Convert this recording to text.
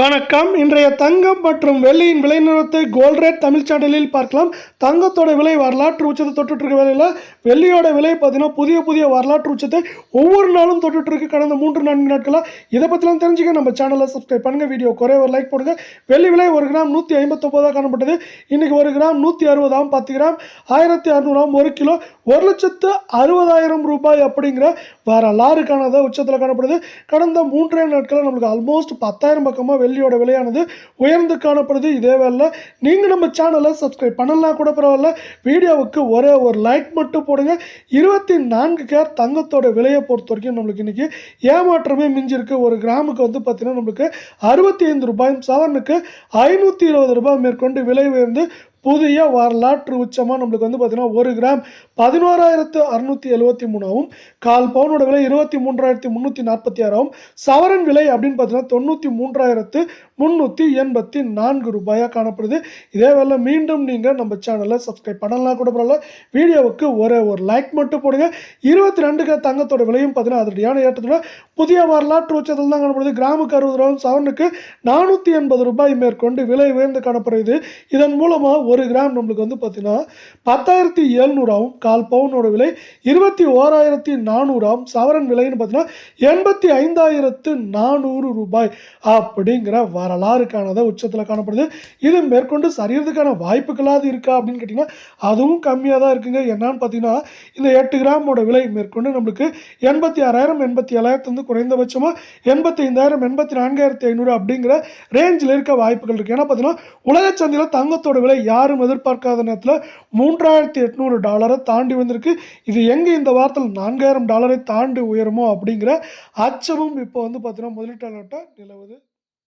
வணக்கம். இன்றைய தங்கம் மற்றும் வெள்ளியின் விலை நிறுவனத்தை கோல்ட் ரேட் தமிழ் சேனலில் பார்க்கலாம். தங்கத்தோட விலை வரலாற்று உச்சத்தை தொட்டுட்ருக்க வேலையில் வெள்ளியோட விலை பார்த்தீங்கன்னா புதிய புதிய வரலாற்று உச்சத்தை ஒவ்வொரு நாளும் தொட்டுட்ருக்கு கடந்த மூன்று நான்கு நாட்களாக இதை பற்றிலாம் தெரிஞ்சுக்க நம்ம சேனலை சப்ஸ்கிரைப் பண்ணுங்கள் வீடியோ குறைய ஒரு லைக் போடுங்க. வெள்ளி விலை ஒரு கிராம் நூற்றி ஐம்பத்தொம்பதாக காணப்பட்டது. இன்றைக்கி ஒரு கிராம் நூற்றி அறுபதாம் பத்து கிராம் ஆயிரத்தி அறுநூறாம் ஒரு கிலோ. ஒரு லட்சத்து அறுபதாயிரம் ரூபாய் அப்படிங்கிற வரலாறு காணாத உச்சத்தில் காணப்படுது. கடந்த மூன்றே நாட்களில் நம்மளுக்கு ஆல்மோஸ்ட் பத்தாயிரம் பக்கமாக வெள்ளியோட விலையானது உயர்ந்து காணப்படுது. இதே வேலை நீங்கள் நம்ம சேனலை சப்ஸ்கிரைப் பண்ணலாம் கூட பரவாயில்ல. வீடியோவுக்கு ஒரே ஒரு லைக் மட்டும் போடுங்க. இருபத்தி நான்கு கேர் தங்கத்தோட விலையை பொறுத்த வரைக்கும் நம்மளுக்கு இன்றைக்கி ஏமாற்றமே மிஞ்சிருக்கு. ஒரு கிராமுக்கு வந்து பார்த்திங்கன்னா நம்மளுக்கு அறுபத்தி ஐந்து ரூபாயும் சவரனுக்கு ஐநூற்றி இருபது ரூபாய் மேற்கொண்டு விலை உயர்ந்து புதிய வரலாற்று உச்சமாக நம்மளுக்கு வந்து பார்த்திங்கன்னா ஒரு கிராம் பதினோராயிரத்து அறுநூற்றி எழுபத்தி மூணாவும் கால் பவுனோட விலை இருபத்தி மூன்றாயிரத்தி முந்நூற்றி நாற்பத்தி ஆறாவும் சவரன் விலை அப்படின்னு பார்த்தீங்கன்னா தொண்ணூற்றி மூன்றாயிரத்து முந்நூற்றி எண்பத்தி நான்கு ரூபாயாக காணப்படுது. இதே வேலை மீண்டும் நீங்கள் நம்ம சேனலை சப்ஸ்கிரைப் பண்ணலாம் கூட பரவாயில்ல. வீடியோவுக்கு ஒரே ஒரு லைக் மட்டும் போடுங்க. இருபத்தி ரெண்டுக்கு தங்கத்தோட விலையும் பார்த்தீங்கன்னா அதனுடைய ஏற்றத்தோட புதிய வரலாற்று உச்சத்தில் தான் காணப்படுது. கிராமுக்கு அறுபது ரூபாயும் சவரனுக்கு நானூற்றி எண்பது ரூபாய் மேற்கொண்டு விலை உயர்ந்து காணப்படுகிறது இதன் மூலமாக ஒரு கிராம் நம்மளுக்கு வந்து பார்த்தீங்கன்னா பத்தாயிரத்தி எழுநூறாவும் கால் பவுனோட விலை இருபத்தி ஓராயிரத்தி நானூறாகவும் சவரன் விலைன்னு பார்த்தீங்கன்னா எண்பத்தி ஐந்தாயிரத்து நானூறு ரூபாய் அப்படிங்கிற வரலாறு காணாத உச்சத்தில் காணப்படுது. இது மேற்கொண்டு சரியறதுக்கான வாய்ப்புகளாவது இருக்கா அப்படின்னு கேட்டிங்கன்னா அதுவும் கம்மியாக தான் இருக்குங்க. என்னன்னு பார்த்தீங்கன்னா இந்த எட்டு கிராமோட விலை மேற்கொண்டு நம்மளுக்கு எண்பத்தி ஆறாயிரம் எண்பத்தி ஏழாயிரத்து வந்து குறைந்தபட்சமாக எண்பத்தி ஐந்தாயிரம் எண்பத்தி நான்காயிரத்தி ஐநூறு அப்படிங்கிற ரேஞ்சில் இருக்க வாய்ப்புகள் இருக்குது ஏன்னா பார்த்தீங்கன்னா உலக சந்தையில் தங்கத்தோட விலை யார் யாரும் எதிர்பார்க்காத நேரத்தில் மூன்றாயிரத்தி எட்நூறு டாலரை தாண்டி வந்திருக்கு. இது எங்கே இந்த வாரத்தில் நான்காயிரம் டாலரை தாண்டி உயருமோ அப்படிங்கிற அச்சமும் இப்போ வந்து பார்த்தீங்கன்னா முதலீட்டாளர்கிட்ட நிலவுது.